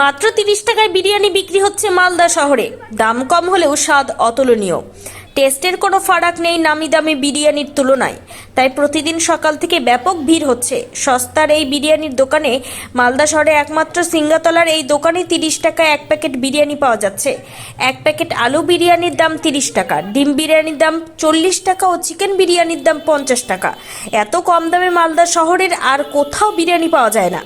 মাত্র তিরিশ টাকায় বিরিয়ানি বিক্রি হচ্ছে মালদা শহরে। দাম কম হলেও স্বাদ অতুলনীয়। টেস্টের কোনো ফারাক নেই নামি দামি বিরিয়ানির তুলনায়। তাই প্রতিদিন সকাল থেকে ব্যাপক ভিড় হচ্ছে। সস্তার এই বিরিয়ানির দোকানে মালদা শহরে একমাত্র সিঙ্গাতলার এই দোকানে তিরিশ টাকায় এক প্যাকেট বিরিয়ানি পাওয়া যাচ্ছে। এক প্যাকেট আলু বিরিয়ানির দাম তিরিশ টাকা, ডিম বিরিয়ানির দাম চল্লিশ টাকা ও চিকেন বিরিয়ানির দাম পঞ্চাশ টাকা। এত কম দামে মালদা শহরের আর কোথাও বিরিয়ানি পাওয়া যায় না।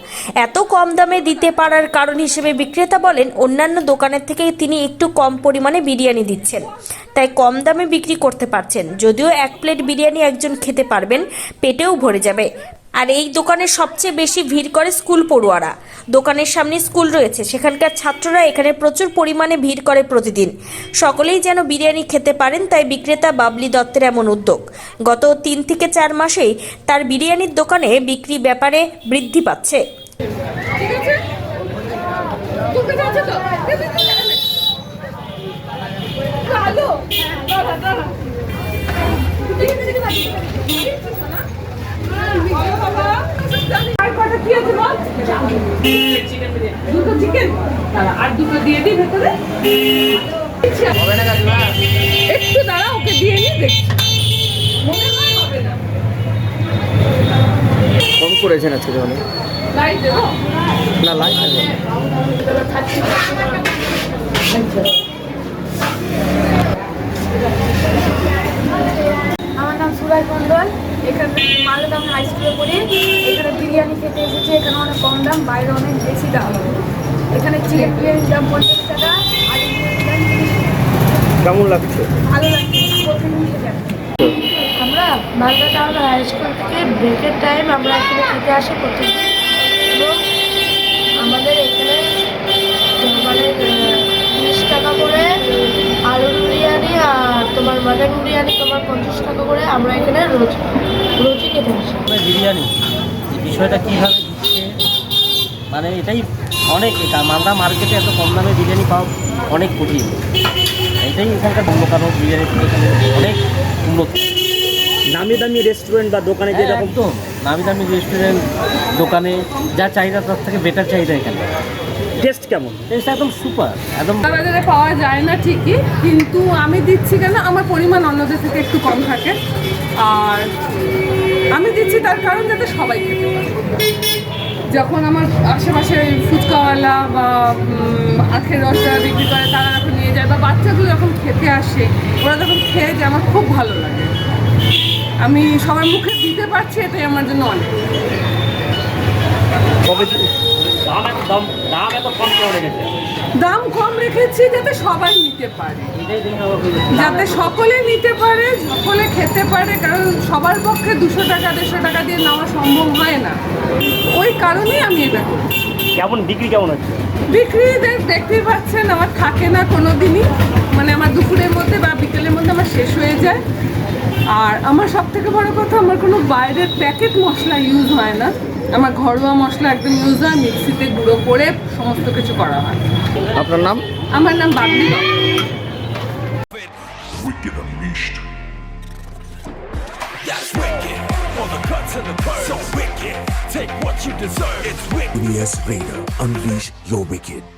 এত কম দামে দিতে পারার কারণ হিসেবে বিক্রেতা বলেন, অন্যান্য দোকানের থেকে তিনি একটু কম পরিমাণে বিরিয়ানি দিচ্ছেন। তাই কম দামে বিক্রি করতে পারছেন। যদিও এক প্লেট বিরিয়ানি একজন খেতে পারবেন, পেটেও ভরে যাবে। আর এই দোকানে সবচেয়ে বেশি ভিড় করে স্কুল পড়ুয়ারা। দোকানের সামনে স্কুল রয়েছে, সেখানকার ছাত্ররা এখানে প্রচুর পরিমাণে ভিড় করে প্রতিদিন। সকলেই যেন বিরিয়ানি খেতে পারেন, তাই বিক্রেতা বাবলি দত্তের এমন উদ্যোগ। গত তিন থেকে চার মাসেই তার বিরিয়ানির দোকানে বিক্রি ব্যাপারে বৃদ্ধি পাচ্ছে। দুটো চিকেন আর দুটো দিয়ে দিই ভেতরে একটু দাঁড়া ওকে দিয়ে নিই দেখছি না কম করেছেন আজকে তাহলে লাইট দেবো? না লাইট নাম সুরাজ মণ্ডল এখানে মালদাম হাই স্কুলে পড়ি এখানে বিরিয়ানি খেতে এসেছি এখানে অনেক কম দাম বাইরে অনেক বেশি দাম। এখানে চিকেন বিরিয়ানির দাম পঞ্চাশ টাকা কেমন লাগছে? ভালো লাগছে প্রথম আমরা মালদা টাউন হাই স্কুল থেকে ব্রেকের টাইম আমরা এখানে খেতে আসি প্রতিদিন এবং আমাদের এখানে মানে তিরিশ টাকা করে আলুর বিরিয়ানি আর তোমার মাটন বিরিয়ানি তোমার পঞ্চাশ টাকা করে আমরা এখানে রোজ রোজই খেতে আসি। মানে বিরিয়ানি বিষয়টা কীভাবে দিচ্ছে? মানে এটাই অনেক এটা মালদা মার্কেটে এত কম দামে বিরিয়ানি পাওয়া অনেক কঠিন। এটাই এখানকার অন্য কারণ বিরিয়ানি অনেক উন্নত। দামি দামি রেস্টুরেন্ট বা দোকানে যেরকম একদম নামি দামি রেস্টুরেন্ট দোকানে যা চাহিদা তার থেকে বেটার চাহিদা এখানে। টেস্ট কেমন? টেস্ট একদম সুপার একদম বাজারে পাওয়া যায় না ঠিকই কিন্তু আমি দিচ্ছি কেন? আমার পরিমাণ অন্যদের থেকে একটু কম থাকে। আর আমি দিচ্ছি তার কারণ যাতে সবাই খেতে পারে। যখন আমার আশেপাশে ফুচকাওয়ালা বা আখের রস যারা বিক্রি করে তারা যখন নিয়ে যায় বা বাচ্চাগুলো যখন খেতে আসে ওরা যখন খেয়ে যায় আমার খুব ভালো লাগে। আমি সবার মুখে দিতে পারছি এটাই আমার জন্য অনেক। কবে দাম একদম দাম এত কম করে রেখেছে? দাম কম রেখেছি যাতে সবাই নিতে পারে। যাতে সকলে নিতে পারে সকলে খেতে পারে কারণ সবার পক্ষে দুশো টাকা দেড়শো টাকা দিয়ে নেওয়া সম্ভব হয় না। ওই কারণেই আমি এটা করি কেমন বিক্রি কেমন হচ্ছে? বিক্রি দেখ- দেখতেই পাচ্ছেন আমার থাকে না কোনো দিনই মানে আমার দুপুরের মধ্যে বা বিকেলের মধ্যে আমার শেষ হয়ে যায়। আর আমার সব থেকে বড় কথা আমার কোনো বাইরের প্যাকেট মশলা ইউজ হয় না। আমার ঘরোয়া মশলা একদম ইউজ হয় মিক্সিতে গুঁড়ো করে সমস্ত কিছু করা হয় আপনার নাম আমার নাম Babli. Take what you deserve. It's wicked. Unleash your wicked.